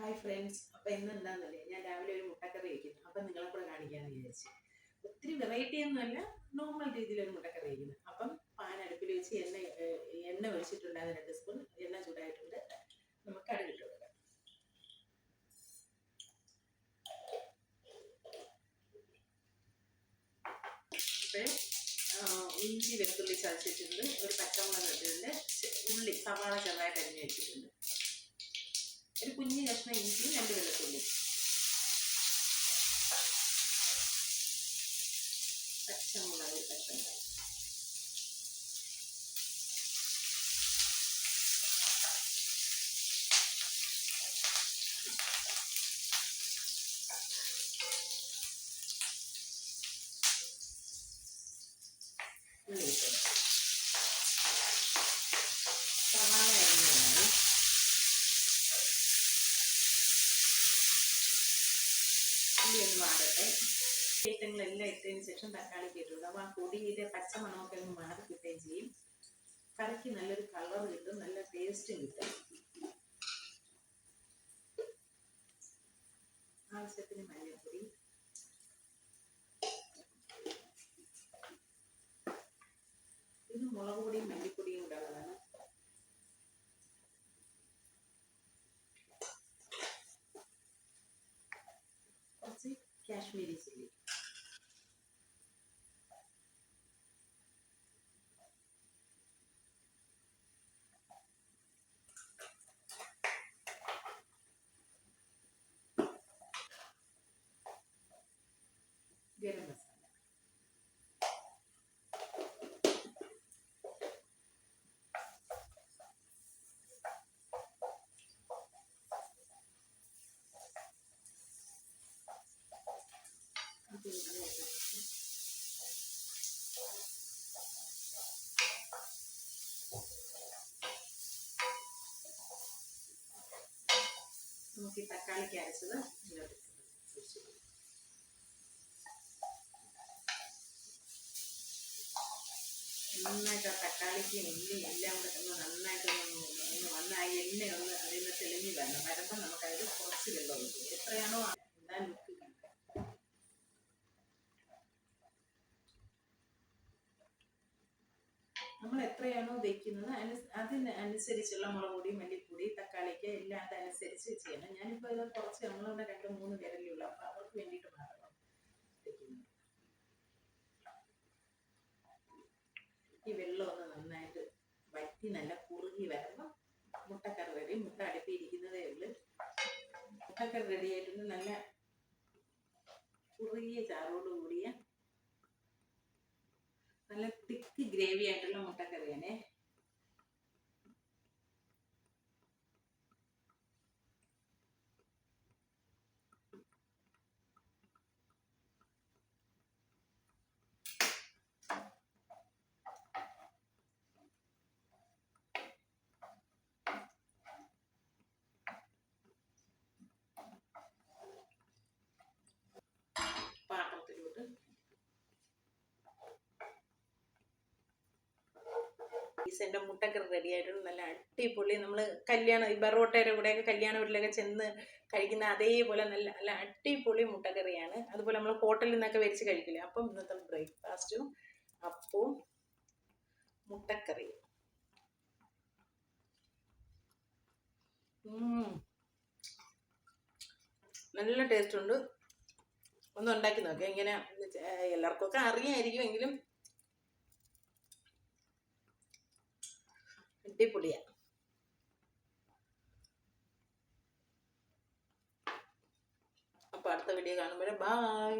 Hi friends അപ്പോൾ ഇന്ന് എന്താണെന്നല്ലേ ഞാൻ രാവിലെ ഒരു മുട്ടക്കറി വയ്ക്കുന്നു അപ്പം നിങ്ങളെ കൂടെ കാണിക്കാമെന്ന് വിചാരിച്ചു. ഒത്തിരി വെറൈറ്റി ഒന്നുമല്ല നോർമൽ രീതിയിൽ ഒരു മുട്ടക്കറി വയ്ക്കുന്നത് അപ്പം പാൻ അടുപ്പിൽ വെച്ച് എണ്ണ എണ്ണ ഒഴിച്ചിട്ടുണ്ട് അത് രണ്ട് സ്പൂൺ എണ്ണ ചൂടായിട്ടുണ്ട്. നമുക്ക് കടുകിട്ട് കൊടുക്കാം. ഇഞ്ചി വെളുത്തുള്ളി ചതച്ചിട്ടുണ്ട്. ഒരു പച്ചമുളക് ഇട്ടിട്ടുണ്ട്. ഉള്ളി സവാള ചെറുതായിട്ട് അരിഞ്ഞ് വെച്ചിട്ടുണ്ട്. ഒരു കുഞ്ഞു കഷ്ണം ഇഞ്ചിയും രണ്ട് വെളുത്തുള്ളി പച്ചമുളക് ഒരു കഷ്ണം ഉള്ളി ഇട്ടു. സവാള അരിഞ്ഞതാണ് ഉള്ളി വാടട്ടെ ഐറ്റങ്ങളെല്ലാം ഇട്ടതിന് ശേഷം തക്കാളി ഇട്ടിട്ടുണ്ട്. അപ്പോൾ ആ പൊടിയിലെ പച്ച മണമൊക്കെ ഒന്ന് മാറി കിട്ടുകയും ചെയ്യും. കറിക്ക് നല്ലൊരു കളർ കിട്ടും നല്ല ടേസ്റ്റും കിട്ടും. ആവശ്യത്തിന് മഞ്ഞൾപ്പൊടി ഇത് മുളക് പൊടിയും മല്ലിപ്പൊടിയും കൂടെ ഉള്ളതാണ് കുറച്ച് കാശ്മീരി നമുക്ക് ഈ തക്കാളിക്ക് അരച്ചത് ഇതിലോട്ട്. നന്നായിട്ട് ആ തക്കാളിക്ക് ഉള്ളിയും എല്ലാം കൂടെ ഒന്ന് നന്നായിട്ട് ഒന്ന് വന്ന് ആ എണ്ണ ഒന്ന് അതിൽ നിന്ന് തെളിഞ്ഞ് വരണം. വരുമ്പോൾ നമുക്കതിൽ കുറച്ച് വെള്ളം എത്രയാണോ ആ- എന്താ ലുക്ക് നമ്മൾ എത്രയാണോ വെക്കുന്നത് അതിന് അതിന് അനുസരിച്ചുള്ള മുളക് പൊടി മല്ലിപ്പൊടി തക്കാളിക്ക് എല്ലാം അതനുസരിച്ച് ചെയ്യണം ഞാനിപ്പോൾ ഇത് കുറച്ച് നമ്മളിവിടെ രണ്ട് മൂന്ന് പേരല്ലേ അപ്പോൾ അവർക്ക് വേണ്ടിട്ട് മാത്രം വെക്കുന്നത്. ഈ വെള്ളം ഒന്ന് നന്നായിട്ട് വറ്റി നല്ല കുറുകി വരുമ്പോൾ മുട്ടക്കറി റെഡി. മുട്ട അടുപ്പിയിരിക്കുന്നതേ ഉള്ളൂ. മുട്ടക്കറി റെഡി ആയിട്ടുണ്ട്. നല്ല കുറുകിയ ചാറോട് കൂടിയ നല്ല തിക്ക് ഗ്രേവി ആയിട്ടുള്ള മുട്ടക്കറിയാണേ. ഈസന്റെ മുട്ടക്കറി റെഡി ആയിട്ടുണ്ട്. നല്ല അടിപൊളി. നമ്മൾ കല്യാണം ഈ ബറോട്ടയുടെ കൂടെയൊക്കെ കല്യാണ വീട്ടിലൊക്കെ ചെന്ന് കഴിക്കുന്ന അതേപോലെ നല്ല നല്ല അടിപൊളി മുട്ടക്കറിയാണ്. അതുപോലെ നമ്മൾ ഹോട്ടലിൽ നിന്നൊക്കെ മേടിച്ച് കഴിക്കില്ലേ? അപ്പം ഇന്നത്തെ ബ്രേക്ക്ഫാസ്റ്റും അപ്പവും മുട്ടക്കറിയും. നല്ല ടേസ്റ്റ് ഉണ്ട്. ഒന്ന് ഉണ്ടാക്കി നോക്കാം. ഇങ്ങനെ എല്ലാവർക്കും ഒക്കെ അറിയായിരിക്കും എങ്കിലും അടിപൊളിയാ അപ്പോൾ അടുത്ത വീഡിയോ കാണുമ്പോൾ ബായ്